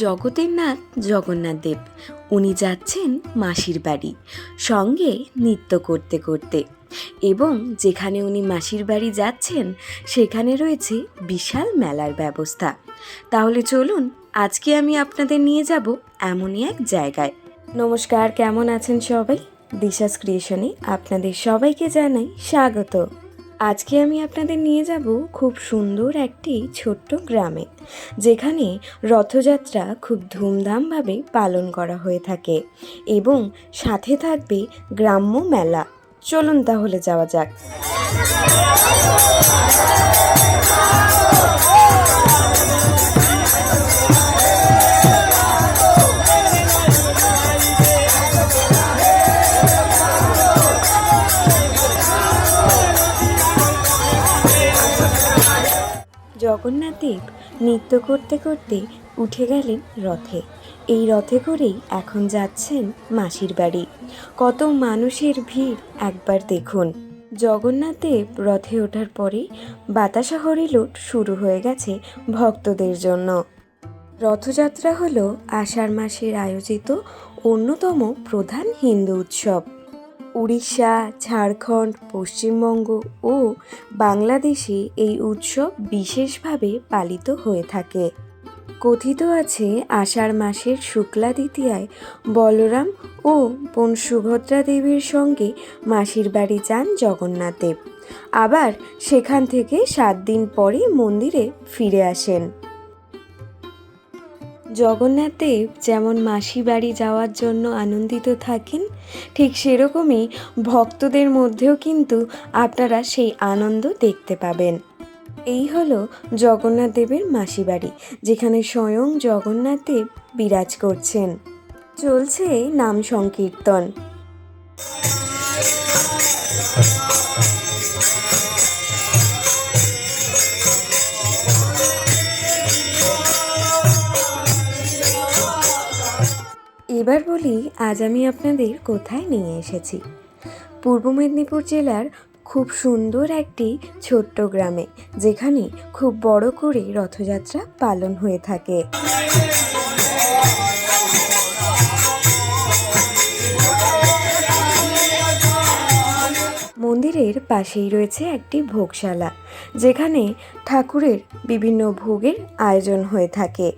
জগতের নাথ জগন্নাথ দেব। উনি যাচ্ছেন মাসির বাড়ি, সঙ্গে নৃত্য করতে করতে। এবং যেখানে উনি মাসির বাড়ি যাচ্ছেন, সেখানে রয়েছে বিশাল মেলার ব্যবস্থা। তাহলে চলুন, আজকে আমি আপনাদের নিয়ে যাব এমনই এক জায়গায়। নমস্কার, কেমন আছেন সবাই? দিশাস ক্রিয়েশনে আপনাদের সবাইকে জানাই স্বাগত। আজকে আমি আপনাদের নিয়ে যাব খুব সুন্দর একটি ছোট্ট গ্রামে, যেখানে রথযাত্রা খুব ধুমধামভাবে পালন করা হয়ে থাকে এবং সাথে থাকবে গ্রাম্য মেলা। চলুন তাহলে যাওয়া যাক। জগন্নাথ দেব নৃত্য করতে করতে উঠে গেলেন রথে। এই রথে করেই এখন যাচ্ছেন মাসির বাড়ি। কত মানুষের ভিড় একবার দেখুন। জগন্নাথদেব রথে ওঠার পরেই বাতাসা হরিলুট শুরু হয়ে গেছে ভক্তদের জন্য। রথযাত্রা হল আষাঢ় মাসের আয়োজিত অন্যতম প্রধান হিন্দু উৎসব। উড়িষ্যা, ঝাড়খণ্ড, পশ্চিমবঙ্গ ও বাংলাদেশে এই উৎসব বিশেষভাবে পালিত হয়ে থাকে। কথিত আছে, আষাঢ় মাসের শুক্লা দ্বিতীয়ায় বলরাম ও বোন সুভদ্রা দেবীর সঙ্গে মাসির বাড়ি যান জগন্নাথ দেব। আবার সেখান থেকে সাত দিন পরে মন্দিরে ফিরে আসেন। জগন্নাথ দেব যেমন মাসি বাড়ি যাওয়ার জন্য আনন্দিত থাকেন, ঠিক সেরকমই ভক্তদের মধ্যেও কিন্তু আপনারা সেই আনন্দ দেখতে পাবেন। এই হলো জগন্নাথ দেবের মাসি বাড়ি, যেখানে স্বয়ং জগন্নাথদেব বিরাজ করছেন। চলছে নাম সংকীর্তন। এবার বলি, আজ আমি আপনাদের কোথায় নিয়ে এসেছি। পূর্ব মেদিনীপুর জেলার খুব সুন্দর একটি ছোট্ট গ্রামে, যেখানে খুব বড় করে রথযাত্রা পালন হয়ে থাকে। মন্দিরের পাশেই রয়েছে একটি ভোগশালা, যেখানে ঠাকুরের বিভিন্ন ভোগের আয়োজন হয়ে থাকে।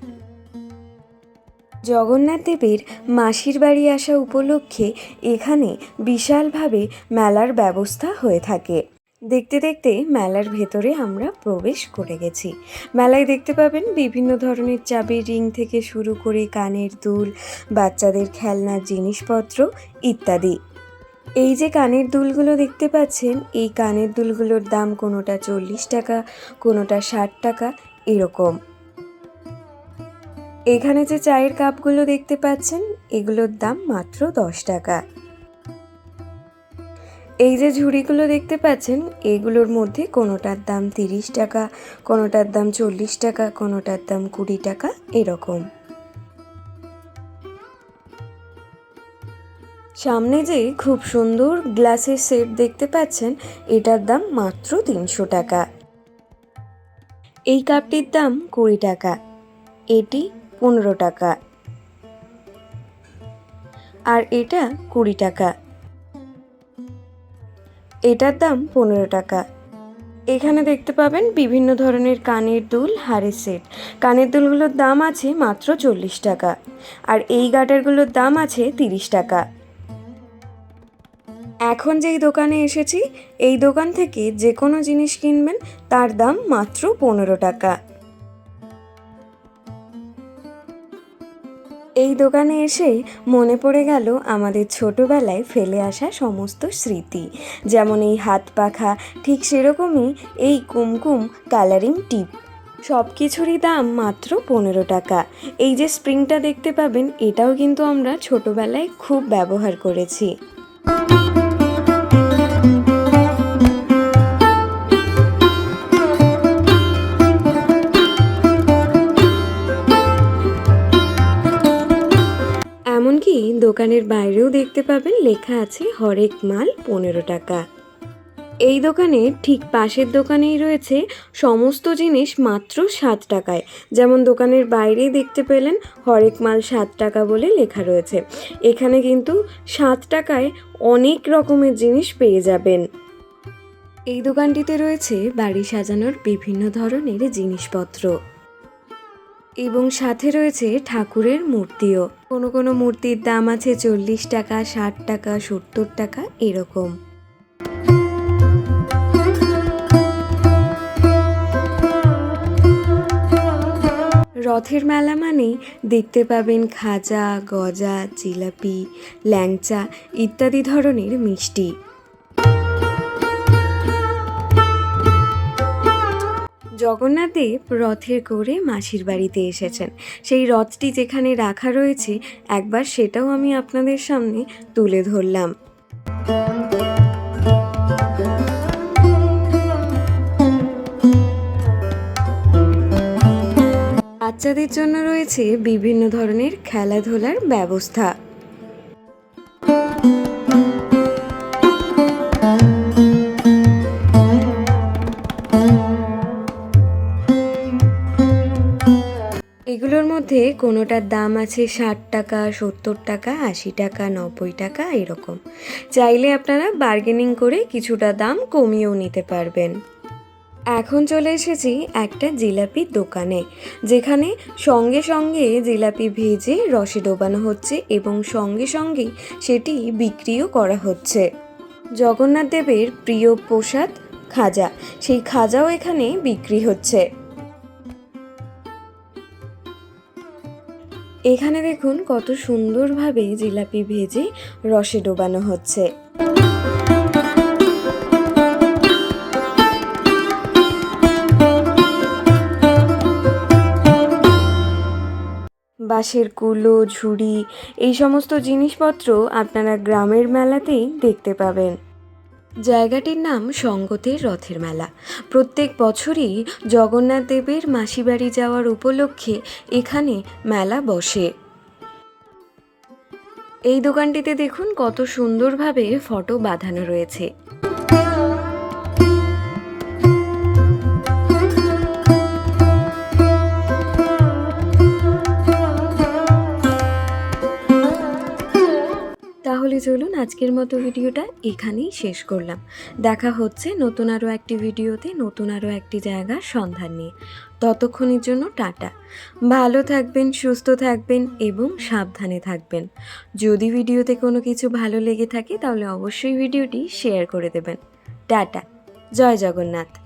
জগন্নাথ দেবের মাসির বাড়ি আসা উপলক্ষে এখানে বিশালভাবে মেলার ব্যবস্থা হয়ে থাকে। দেখতে দেখতে মেলার ভেতরে আমরা প্রবেশ করে গেছি। মেলায় দেখতে পাবেন বিভিন্ন ধরনের চাবির রিং থেকে শুরু করে কানের দুল, বাচ্চাদের খেলনার জিনিসপত্র ইত্যাদি। এই যে কানের দুলগুলো দেখতে পাচ্ছেন, এই কানের দুলগুলোর দাম কোনোটা চল্লিশ টাকা, কোনোটা ষাট টাকা, এরকম। এখানে যে চায়ের কাপগুলো দেখতে পাচ্ছেন, এগুলোর দাম মাত্র দশ টাকা। এই যে ঝুড়িগুলো দেখতে পাচ্ছেন, এগুলোর মধ্যে কোনোটার দাম তিরিশ টাকা, কোনোটার দাম চল্লিশ টাকা, কোনোটার দাম কুড়ি টাকা, এরকম। সামনে যে খুব সুন্দর গ্লাসের সেট দেখতে পাচ্ছেন, এটার দাম মাত্র তিনশো টাকা। এই কাপটির দাম কুড়ি টাকা। এটি পনেরো টাকা। আর এটা কুড়ি টাকা। এটার দাম পনেরো টাকা। এখানে দেখতে পাবেন বিভিন্ন ধরনের কানের দুল হারের সেট। কানের দুলগুলোর দাম আছে মাত্র চল্লিশ টাকা। আর এই গাটারগুলোর দাম আছে তিরিশ টাকা। এখন যেই দোকানে এসেছি, এই দোকান থেকে যে কোনো জিনিস কিনবেন, তার দাম মাত্র পনেরো টাকা। এই দোকানে এসেই মনে পড়ে গেল আমাদের ছোটোবেলায় ফেলে আসা সমস্ত স্মৃতি। যেমন এই হাত পাখা, ঠিক সেরকমই এই কুমকুম কালারিং টিপ। সব কিছুরই দাম মাত্র পনেরো টাকা। এই যে স্প্রিংটা দেখতে পাবেন, এটাও কিন্তু আমরা ছোটোবেলায় খুব ব্যবহার করেছি। দোকানের বাইরেও দেখতে পাবেন লেখা আছে হরেক মাল পনেরো টাকা। এই দোকানের ঠিক পাশের দোকানেই রয়েছে সমস্ত জিনিস মাত্র সাত টাকায়। যেমন দোকানের বাইরেই দেখতে পেলেন হরেক মাল সাত টাকা বলে লেখা রয়েছে। এখানে কিন্তু সাত টাকায় অনেক রকমের জিনিস পেয়ে যাবেন। এই দোকানটিতে রয়েছে বাড়ি সাজানোর বিভিন্ন ধরনের জিনিসপত্র। এবং সাথে রয়েছে ঠাকুরের মূর্তিও। কোনো কোনো মূর্তির দাম আছে চল্লিশ টাকা, ষাট টাকা, সত্তর টাকা, এরকম। রথের মেলা মানেই দেখতে পাবেন খাজা, গজা, জিলাপি, ল্যাংচা ইত্যাদি ধরনের মিষ্টি। জগন্নাথ দেব রথের করে মাসির বাড়িতে এসেছেন। সেই রথটি যেখানে রাখা রয়েছে, একবার সেটাও আমি আপনাদের সামনে তুলে ধরলাম। বাচ্চাদের জন্য রয়েছে বিভিন্ন ধরনের খেলাধুলার ব্যবস্থা। মধ্যে কোনোটার দাম আছে ষাট টাকা, সত্তর টাকা, আশি টাকা, নব্বই টাকা, এরকম। চাইলে আপনারা বার্গেনিং করে কিছুটা দাম কমিয়েও নিতে পারবেন। এখন চলে এসেছি একটা জিলাপির দোকানে, যেখানে সঙ্গে সঙ্গে জিলাপি ভেজে রসে ডোবানো হচ্ছে এবং সঙ্গে সঙ্গেই সেটি বিক্রিও করা হচ্ছে। জগন্নাথ দেবের প্রিয় প্রসাদ খাজা, সেই খাজাও এখানে বিক্রি হচ্ছে। এখানে দেখুন কত সুন্দরভাবে জিলাপি ভেজে রসে ডোবানো হচ্ছে। বাঁশের কুলো, ঝুড়ি, এই সমস্ত জিনিসপত্র আপনারা গ্রামের মেলাতেই দেখতে পাবেন। জায়গাটির নাম সঙ্গতের রথের মেলা। প্রত্যেক বছরই জগন্নাথ দেবের মাসিবাড়ি যাওয়ার উপলক্ষে এখানে মেলা বসে। এই দোকানটিতে দেখুন কত সুন্দরভাবে ফটো বাঁধানো রয়েছে। চলুন আজকের মতো ভিডিওটা এখানেই শেষ করলাম। দেখা হচ্ছে নতুন আরও একটি ভিডিওতে, নতুন আরও একটি জায়গার সন্ধান নিয়ে। ততক্ষণের জন্য টাটা। ভালো থাকবেন, সুস্থ থাকবেন এবং সাবধানে থাকবেন। যদি ভিডিওতে কোনো কিছু ভালো লেগে থাকে তাহলে অবশ্যই ভিডিওটি শেয়ার করে দেবেন। টাটা। জয় জগন্নাথ।